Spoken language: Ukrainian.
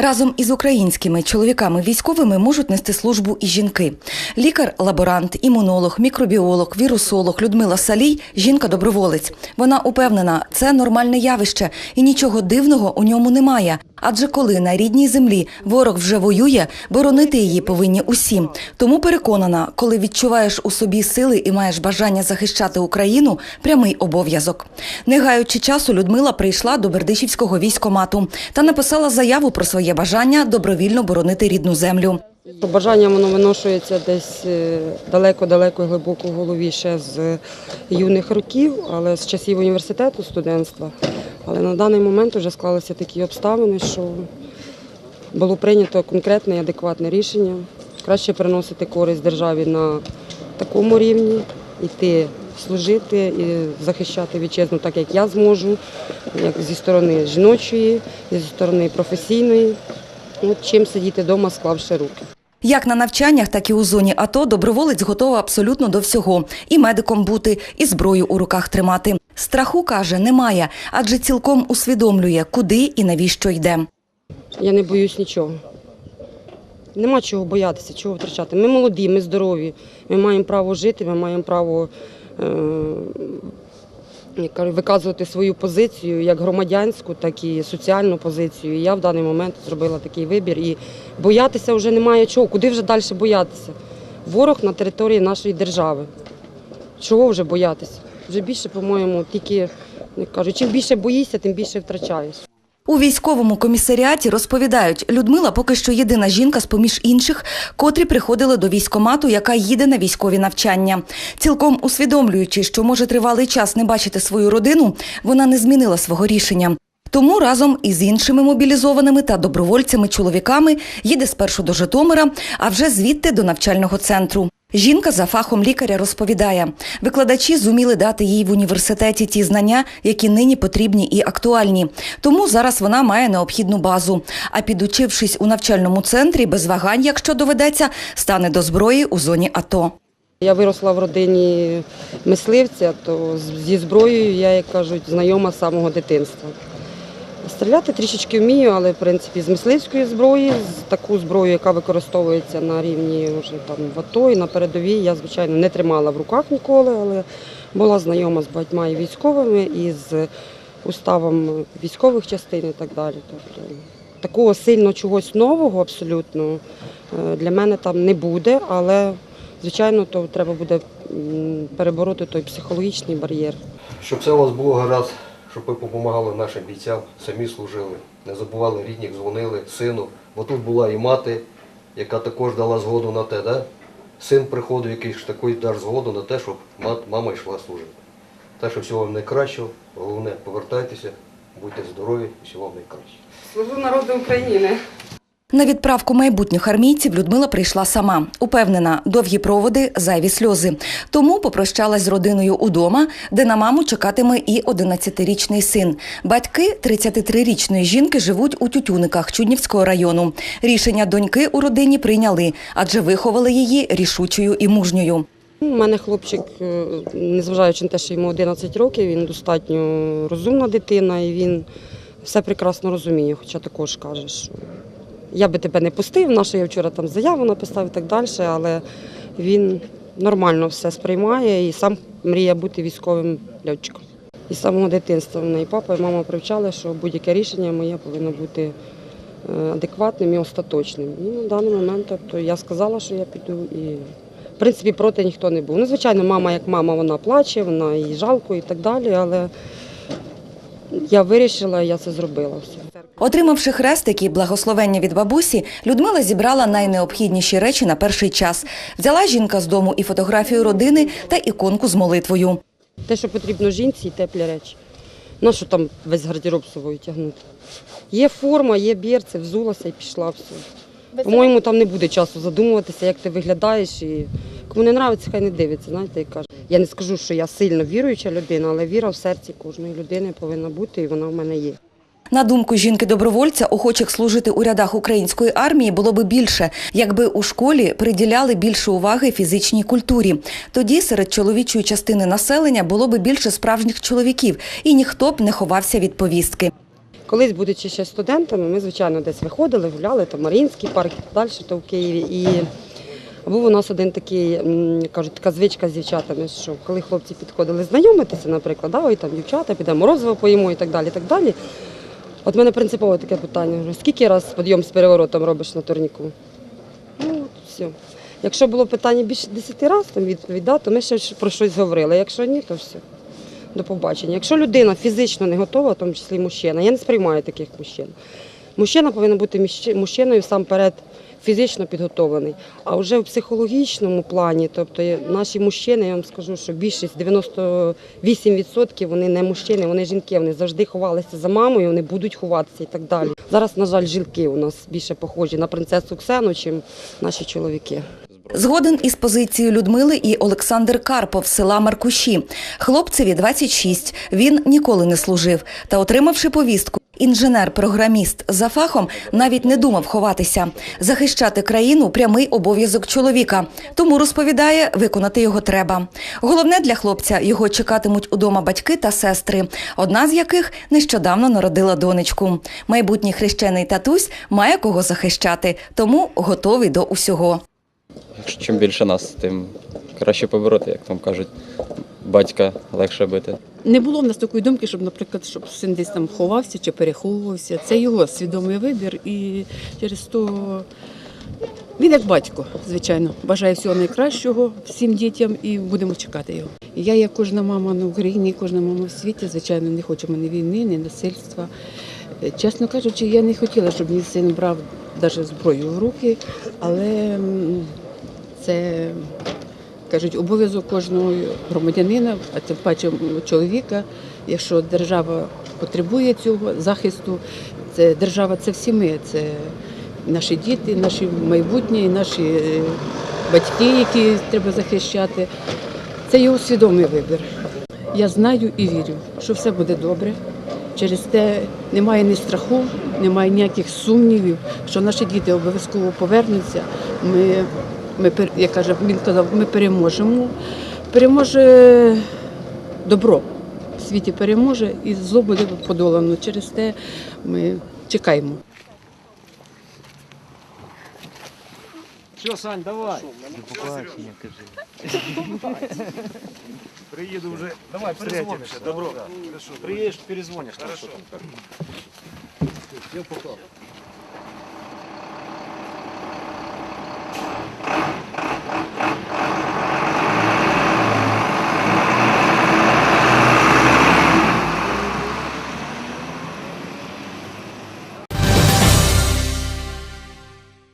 Разом із українськими чоловіками військовими можуть нести службу і жінки. Лікар, лаборант, імунолог, мікробіолог, вірусолог Людмила Салій жінка-доброволець. Вона упевнена, це нормальне явище, і нічого дивного у ньому немає. Адже коли на рідній землі ворог вже воює, боронити її повинні усі. Тому переконана, коли відчуваєш у собі сили і маєш бажання захищати Україну, прямий обов'язок. Не гаючи часу, Людмила прийшла до Бердичівського військомату та написала заяву про своє бажання добровільно боронити рідну землю. Бажання воно виношується десь далеко-далеко глибоко в голові ще з юних років, але з часів університету, студентства. Але на даний момент вже склалися такі обставини, що було прийнято конкретне і адекватне рішення. Краще приносити користь державі на такому рівні, йти служити і захищати вітчизну так, як я зможу, як зі сторони жіночої, зі сторони професійної. От чим сидіти вдома, склавши руки. Як на навчаннях, так і у зоні АТО доброволець готова абсолютно до всього. І медиком бути, і зброю у руках тримати. Страху, каже, немає, адже цілком усвідомлює, куди і навіщо йде. Я не боюсь нічого. Нема чого боятися, чого втрачати. Ми молоді, ми здорові. Ми маємо право жити, ми маємо право виказувати свою позицію, як громадянську, так і соціальну позицію. Я в даний момент зробила такий вибір. І боятися вже немає чого. Куди вже далі боятися? Ворог на території нашої держави. Чого вже боятися? Вже більше, по-моєму, тільки кажуть, чим більше боїшся, тим більше втрачаєш. У військовому комісаріаті розповідають, Людмила поки що єдина жінка з поміж інших, котрі приходили до військомату, яка їде на військові навчання. Цілком усвідомлюючи, що може тривалий час не бачити свою родину, вона не змінила свого рішення. Тому разом із іншими мобілізованими та добровольцями-чоловіками їде спершу до Житомира, а вже звідти до навчального центру. Жінка за фахом лікаря розповідає, викладачі зуміли дати їй в університеті ті знання, які нині потрібні і актуальні. Тому зараз вона має необхідну базу. А підучившись у навчальному центрі, без вагань, якщо доведеться, стане до зброї у зоні АТО. Я виросла в родині мисливця, то зі зброєю я, як кажуть, знайома з самого дитинства. Стріляти трішечки вмію, але в принципі з мисливської зброї, з таку зброю, яка використовується на рівні вже там в АТО і на передовій, я, звичайно, не тримала в руках ніколи, але була знайома з багатьма і військовими, і з уставом військових частин і так далі. Тобто такого сильно чогось нового абсолютно е, для мене там не буде, але звичайно, то треба буде перебороти той психологічний бар'єр. Щоб все у вас було гаразд, щоб ви допомагали нашим бійцям, самі служили, не забували рідних, дзвонили, сину. Бо тут була і мати, яка також дала згоду на те, да? син приходив, який ж такий дав згоду на те, щоб мат- мама йшла служити. Так що всього вам найкращого, головне, повертайтеся, будьте здорові, всього вам найкращого. Служу народу України. На відправку майбутніх армійців Людмила прийшла сама. Упевнена, довгі проводи, зайві сльози. Тому попрощалась з родиною удома, де на маму чекатиме і 11-річний син. Батьки 33-річної жінки живуть у Тютюниках Чуднівського району. Рішення доньки у родині прийняли, адже виховали її рішучою і мужньою. У мене хлопчик, е, незважаючи на те, що йому 11 років, він достатньо розумна дитина і він все прекрасно розуміє, хоча також каже, що я би тебе не пустив, на що я вчора там заяву написав і так далі, але він нормально все сприймає і сам мріє бути військовим льотчиком. І з самого дитинства мене і папа, і мама привчали, що будь-яке рішення моє повинно бути е, адекватним і остаточним. І на даний момент тобто, я сказала, що я піду і в принципі проти ніхто не був. Ну, звичайно, мама як мама, вона плаче, вона їй жалко і так далі, але я вирішила, я це зробила. Все. Отримавши хрестик і благословення від бабусі, Людмила зібрала найнеобхідніші речі на перший час. Взяла жінка з дому і фотографію родини та іконку з молитвою. Те, що потрібно жінці, і теплі речі. На що там весь гардероб з собою тягнути? Є форма, є бірці, взулася і пішла все. По-моєму, там не буде часу задумуватися, як ти виглядаєш. І кому не подобається, хай не дивиться. Знаєте, як кажуть. Я не скажу, що я сильно віруюча людина, але віра в серці кожної людини повинна бути, і вона в мене є. На думку жінки-добровольця, охочих служити у рядах української армії було би більше, якби у школі приділяли більше уваги фізичній культурі. Тоді серед чоловічої частини населення було би більше справжніх чоловіків, і ніхто б не ховався від повістки. Колись, будучи ще студентами, ми, звичайно, десь виходили, гуляли, там Маріїнський парк далі, то в Києві. І був у нас один такий, кажуть, така звичка з дівчатами, що коли хлопці підходили знайомитися, наприклад, да, ой, там дівчата, підемо морозиво поїмо і так далі. І так далі. От мене принципово таке питання. Скільки раз підйом з переворотом робиш на турніку? Ну, от все. Якщо було питання більше 10 разів, там відповідь, да, то ми ще про щось говорили. Якщо ні, то все. До побачення. Якщо людина фізично не готова, в тому числі мужчина, я не сприймаю таких мужчин. Мужчина повинен бути мужчиною сам перед фізично підготовлений. А вже в психологічному плані, тобто наші мужчини, я вам скажу, що більшість 98% вони не мужчини, вони жінки, вони завжди ховалися за мамою, вони будуть ховатися і так далі. Зараз, на жаль, жінки у нас більше похожі на принцесу Ксену, ніж наші чоловіки. Згоден із позицією Людмили і Олександр Карпов села Маркуші. Хлопцеві 26. Він ніколи не служив. Та, отримавши повістку, інженер-програміст за фахом навіть не думав ховатися. Захищати країну прямий обов'язок чоловіка. Тому розповідає, виконати його треба. Головне для хлопця його чекатимуть удома батьки та сестри, одна з яких нещодавно народила донечку. Майбутній хрещений татусь має кого захищати, тому готовий до усього. Чим більше нас, тим краще побороти, як там кажуть, батька легше бити. Не було в нас такої думки, щоб, наприклад, щоб син десь там ховався чи переховувався. Це його свідомий вибір, і через то він як батько, звичайно, бажає всього найкращого всім дітям і будемо чекати його. Я, як кожна мама на Україні, кожна мама в світі, звичайно, не хочемо ні війни, ні насильства. Чесно кажучи, я не хотіла, щоб мій син брав навіть зброю в руки, але це кажуть, обов'язок кожного громадянина, а тим паче чоловіка, якщо держава потребує цього захисту, це держава це всі ми, це наші діти, наші майбутні, наші е, батьки, які треба захищати. Це його свідомий вибір. Я знаю і вірю, що все буде добре. Через те немає ні страху, немає ніяких сумнівів, що наші діти обов'язково повернуться. Ми, ми як каже, він казав, ми переможемо. Переможе добро в світі переможе і зло буде подолано. Через те ми чекаємо. Все, Сань, давай. Приеду уже. Давай, перезвонишь. Добро. Приедешь, перезвонишь. Хорошо.